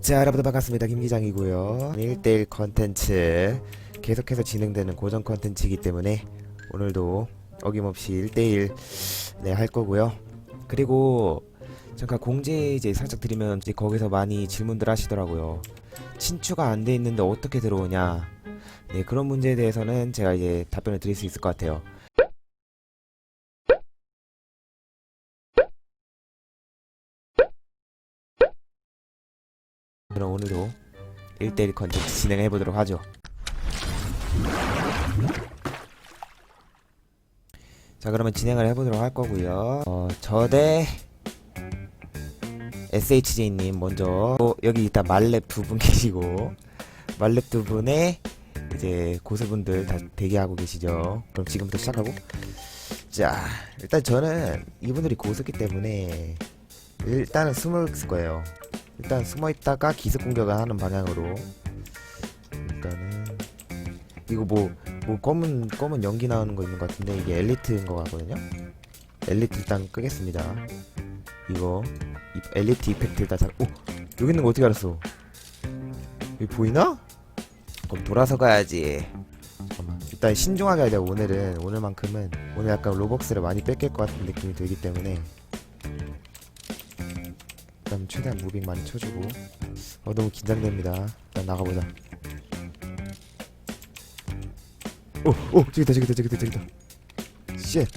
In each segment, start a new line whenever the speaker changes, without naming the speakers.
자 여러분들 반갑습니다. 김기장이고요. 1대1 컨텐츠 계속해서 진행되는 고정 컨텐츠이기 때문에 오늘도 어김없이 1대1 네, 할 거고요. 그리고 잠깐 공지 이제 살짝 드리면 이제 거기서 많이 질문들 하시더라고요. 친추가 안 돼 있는데 어떻게 들어오냐? 네 그런 문제에 대해서는 제가 이제 답변을 드릴 수 있을 것 같아요 그럼 오늘도 1대1 컨텐츠 진행해 보도록 하죠. 자, 그러면 진행을 해 보도록 할 거고요. 어, 저대 SHJ님 먼저 어, 여기 일단 말렙 두 분 계시고 말렙 두 분의 이제 고수분들 다 대기하고 계시죠. 그럼 지금부터 시작하고 자, 일단 저는 이분들이 고수기 때문에 일단은 숨을 쓸 거예요. 일단 숨어 있다가 기습 공격을 하는 방향으로 일단은 이거 뭐 뭐 검은 검은 연기 나오는 거 있는 것 같은데 이게 엘리트인 거 같거든요. 엘리트 일단 끄겠습니다. 이거 이 엘리트 이펙트 일단 잘. 오 여기 있는 거 어떻게 알았어? 여기 보이나? 그럼 돌아서 가야지. 잠깐만. 일단 신중하게 하자 오늘은 오늘만큼은 오늘 약간 로벅스를 많이 뺏길 것 같은 느낌이 들기 때문에 일단 최대한 무빙 많이 쳐주고 어 너무 긴장됩니다 일단 나가보자 오 오 저기다 저기다 저기다 저기다 쉣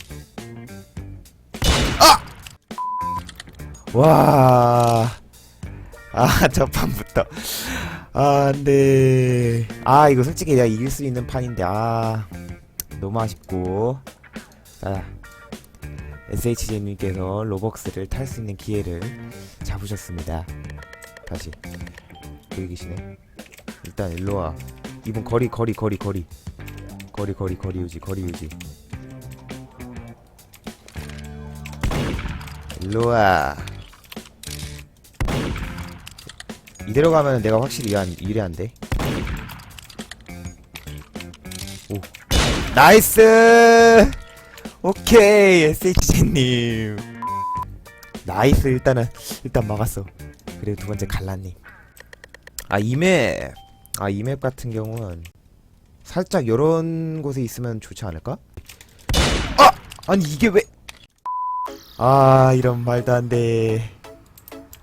아! 와! 아, 첫 판부터. 아, 안돼. 아, 이거 솔직히 내가 이길 수 있는 판인데, 아. 너무 아쉽고. 자, SHJ님께서 로벅스를 탈 수 있는 기회를 잡으셨습니다. 다시 계시네. 일단 일로 와. 이분 거리 거리 거리 거리 거리 거리 거리 유지 거리 유지. 일로 와. 이대로 가면 내가 확실히 안 유리한데. 오. 나이스! 오케이, SHJ님. 나이스, 일단은, 일단 막았어. 그리고 두 번째 갈라님. 아, 이맵. 아, 이맵 같은 경우는 살짝 요런 곳에 있으면 좋지 않을까? 아! 아니, 이게 왜. 아, 이런 말도 안 돼.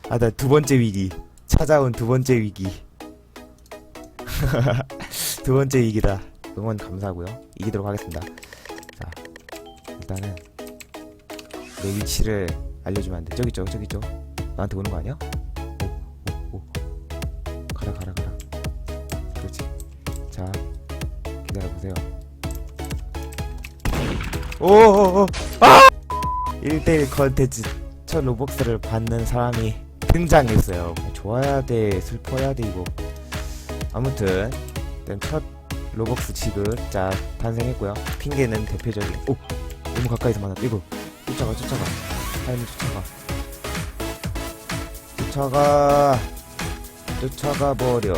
아, 나 두 번째 위기. 찾아온 두 번째 위기. 두 번째 위기다. 응원 감사하고요. 이기도록 하겠습니다. 자, 일단은 내 위치를 알려주면 안 돼. 저기 있죠, 저기 있죠. 나한테 오는 거 아니야? 오, 오, 오. 가라, 가라, 가라. 그렇지. 자, 기다려보세요. 오, 오, 오. 아! 1대1 컨텐츠 첫 로벅스를 받는 사람이 등장했어요. 좋아야 돼, 슬퍼야 돼, 이거. 아무튼, 첫 로벅스 지급, 자, 탄생했고요. 핑계는 대표적인, 오! 너무 가까이서 만났다. 이거, 쫓아가, 쫓아가. 타이밍 쫓아가. 쫓아가. 쫓아가 버려.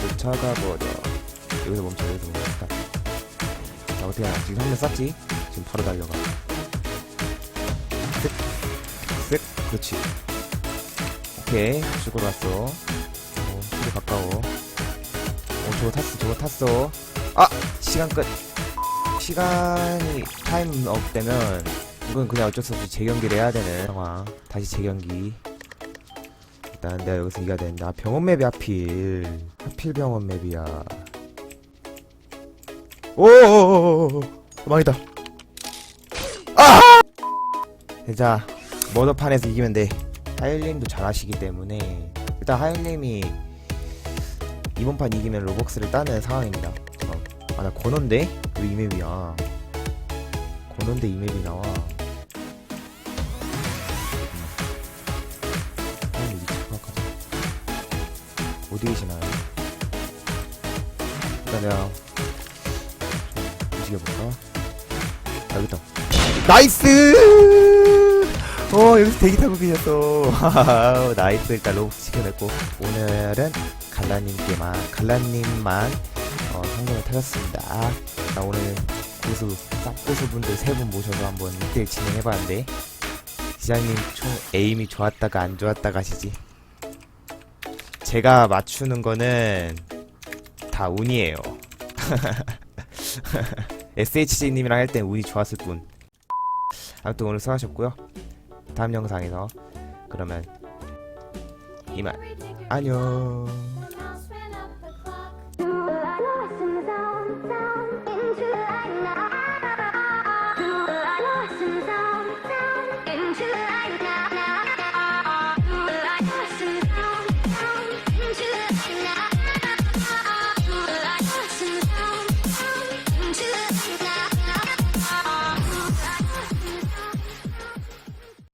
쫓아가 버려. 여기서 멈춰, 여기서 멈췄다. 자, 어떻게 하나? 지금 한명 쐈지? 지금 바로 달려가. 쓱, 쓱, 그렇지. 오케이, 죽으러 왔어. 어, 되게 가까워. 어, 저거 탔어, 저거 탔어. 아! 시간 끝. 시간이 타임 업 되면, 이건 그냥 어쩔 수 없이 재경기를 해야 되는 상황. 다시 재경기. 일단 내가 여기서 이겨야 되는데, 아, 병원 맵이 하필. 하필 병원 맵이야. 오오오오오 망했다. 아! 자, 머더판에서 이기면 돼. 하일님도 잘하시기 때문에 일단 하일님이 이번 판 이기면 로벅스를 따는 상황입니다. 잠깐. 아, 나 권원데? 왜 이맵이야? 권원데 이맵이 나와. 하일님 위치 파악하자. 어디 계시나요? 일단 내가 좀 움직여볼까? 아, 여기 있다. 나이스! 어 여기서 대기 타고 계셨어 나이스 일단 로봇 시켜냈고 오늘은 갈라님께만 갈라님만 어, 상금을 타셨습니다. 자, 오늘 고수, 쌉고수 분들 세 분 모셔서 한번 1대1 진행해봤는데, 기자님 총 에임이 좋았다가 안 좋았다가 하시지. 제가 맞추는 거는 다 운이에요. SHG님이랑 할 땐 운이 좋았을 뿐. 아무튼 오늘 수고하셨고요. 다음 영상에서 그러면 이만 안녕.